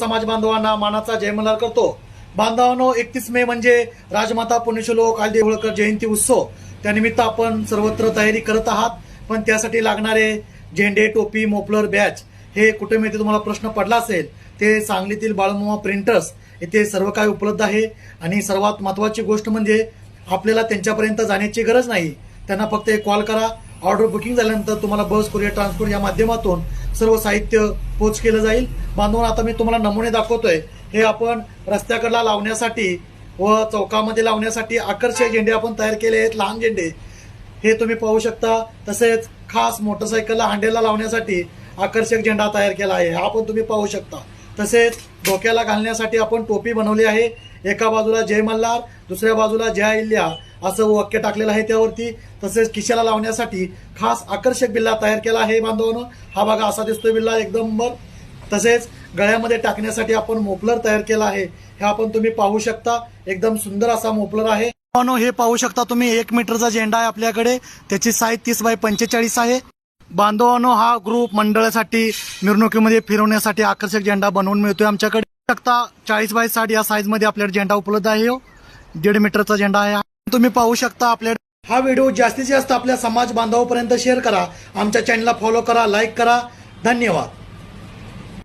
समाज बांधवांना मानाचा जयमल्हार करतो. बांधवांनो एकतीस मे म्हणजे राजमाता पुण्यश्लोक आलदेव होळकर जयंती उत्सव. त्यानिमित्त आपण सर्वत्र तयारी करत आहात. पण त्यासाठी लागणारे झेंडे टोपी मोपलर बॅच हे कुठे मिळते तुम्हाला प्रश्न पडला असेल ते सांगलीतील बाळमुमा प्रिंटर्स येथे सर्व काही उपलब्ध आहे. आणि सर्वात महत्वाची गोष्ट म्हणजे आपल्याला त्यांच्यापर्यंत जाण्याची गरज नाही. त्यांना फक्त एक कॉल करा. ऑर्डर बुकिंग झाल्यानंतर तुम्हाला बस कुरिअर ट्रान्सपोर्ट या माध्यमातून सर्व साहित्य पोच केलं जाईल. बांधून आता मी तुम्हाला नमुने दाखवतोय. हे आपण रस्त्याकडला लावण्यासाठी व चौकामध्ये लावण्यासाठी आकर्षक झेंडे आपण तयार केले आहेत. लहान झेंडे. हे तुम्ही पाहू शकता. तसेच खास मोटरसायकलला हांडेला लावण्यासाठी आकर्षक झेंडा तयार केला आहे. हा पण तुम्ही पाहू शकता. तसेच डोक्याला घालण्यासाठी आपण टोपी बनवली आहे. एका बाजूला जय मल्हार दुसऱ्या बाजूला जय अहिल्या असं वाक्य टाकलेलं आहे त्यावरती. तसेच खिशाला लावण्यासाठी खास आकर्षक बिल्ला तयार केला आहे बांधवानं. हा बघा असा दिसतोय बिल्ला एकदम बर तसेच गळ्यामध्ये टाकण्यासाठी आपण मोपलर तयार केला आहे. हे आपण तुम्ही पाहू शकता. एकदम सुंदर असा मोपलर आहे. हे पाहू शकता तुम्ही. एक मीटरचा झेंडा आहे आपल्याकडे. त्याची साईज तीस बाय पंचेचाळीस आहे. बांधवानो हा ग्रुप मंडळासाठी मिरवणुकीमध्ये फिरवण्यासाठी आकर्षक झेंडा बनवून मिळतोय आमच्याकडे. शकता चाळीस बाय साठ या साईजमध्ये आपल्याकडे झेंडा उपलब्ध आहे हो. दीड मीटरचा झेंडा आहे. तुम्ही पाहू शकता आपल्या हा व्हिडिओ जास्तीत जास्त आपल्या समाज बांधवापर्यंत शेअर करा. आमच्या चॅनलला फॉलो करा लाईक करा. धन्यवाद.